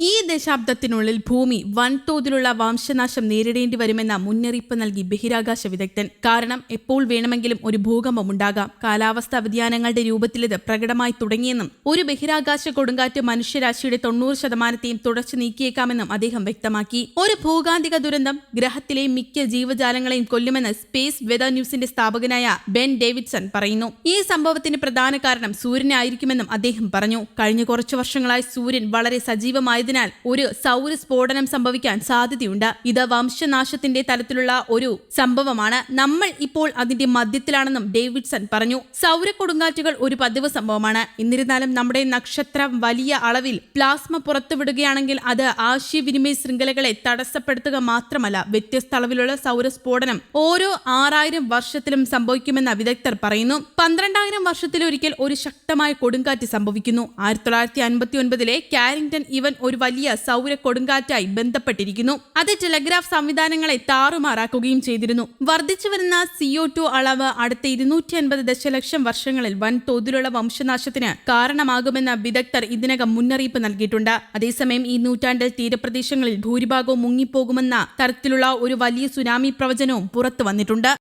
ഈ ദശാബ്ദത്തിനുള്ളിൽ ഭൂമി വൻതോതിലുള്ള വംശനാശം നേരിടേണ്ടി വരുമെന്ന മുന്നറിയിപ്പ് നൽകി ബഹിരാകാശ വിദഗ്ധൻ. കാരണം എപ്പോൾ വേണമെങ്കിലും ഒരു ഭൂകമ്പം ഉണ്ടാകാം. കാലാവസ്ഥാ വ്യതിയാനങ്ങളുടെ രൂപത്തിൽ ഇത് പ്രകടമായി തുടങ്ങിയെന്നും ഒരു ബഹിരാകാശ കൊടുങ്കാറ്റ് മനുഷ്യരാശിയുടെ തൊണ്ണൂറ് ശതമാനത്തെയും തുടച്ചു നീക്കിയേക്കാമെന്നും അദ്ദേഹം വ്യക്തമാക്കി. ഒരു ഭൂകാന്തിക ദുരന്തം ഗ്രഹത്തിലെ മിക്ക ജീവജാലങ്ങളെയും കൊല്ലുമെന്ന് സ്പേസ് വെതർ ന്യൂസിന്റെ സ്ഥാപകനായ ബെൻ ഡേവിഡ്സൺ പറയുന്നു. ഈ സംഭവത്തിന് പ്രധാന കാരണം സൂര്യനായിരിക്കുമെന്നും അദ്ദേഹം പറഞ്ഞു. കഴിഞ്ഞ കുറച്ചു വർഷങ്ങളായി സൂര്യൻ വളരെ സജീവമായതിനാൽ ഒരു സൗര സ്ഫോടനം സംഭവിക്കാൻ സാധ്യതയുണ്ട്. ഇത് വംശനാശത്തിന്റെ തലത്തിലുള്ള ഒരു സംഭവമാണ്. നമ്മൾ ഇപ്പോൾ അതിന്റെ മധ്യത്തിലാണെന്നും ഡേവിഡ്സൺ പറഞ്ഞു. സൗര കൊടുങ്കാറ്റുകൾ ഒരു പതിവ് സംഭവമാണ്. എന്നിരുന്നാലും നമ്മുടെ നക്ഷത്രം വലിയ അളവിൽ പ്ലാസ്മ പുറത്തുവിടുകയാണെങ്കിൽ അത് ആശയവിനിമയ ശൃംഖലകളെ തടസ്സപ്പെടുത്തുക മാത്രമല്ല വ്യത്യസ്ത അളവിലുള്ള സൗര സ്ഫോടനം ഓരോ ആറായിരം വർഷത്തിലും സംഭവിക്കുമെന്ന് വിദഗ്ധർ പറയുന്നു. പന്ത്രണ്ടായിരം വർഷത്തിലൊരിക്കൽ ഒരു ശക്തമായ കൊടുങ്കാറ്റ് സംഭവിക്കുന്നു. ആയിരത്തി തൊള്ളായിരത്തി അൻപത്തി ഒൻപതിലെ കാരിംഗ്ടൺ ഇവൻ ഒരു വലിയ സൗര കൊടുങ്കാറ്റായി ബന്ധപ്പെട്ടിരിക്കുന്നു. അത് ടെലഗ്രാഫ് സംവിധാനങ്ങളെ താറുമാറാക്കുകയും ചെയ്തിരുന്നു. വർദ്ധിച്ചു വരുന്ന സിഒ ടു അളവ് അടുത്ത ഇരുന്നൂറ്റി അൻപത് ദശലക്ഷം വർഷങ്ങളിൽ വൻതോതിലുള്ള വംശനാശത്തിന് കാരണമാകുമെന്ന വിദഗ്ധർ ഇതിനകം മുന്നറിയിപ്പ് നൽകിയിട്ടുണ്ട്. അതേസമയം ഈ നൂറ്റാണ്ടിൽ തീരപ്രദേശങ്ങളിൽ ഭൂരിഭാഗവും മുങ്ങിപ്പോകുമെന്ന തരത്തിലുള്ള ഒരു വലിയ സുനാമി പ്രവചനവും പുറത്തു വന്നിട്ടുണ്ട്.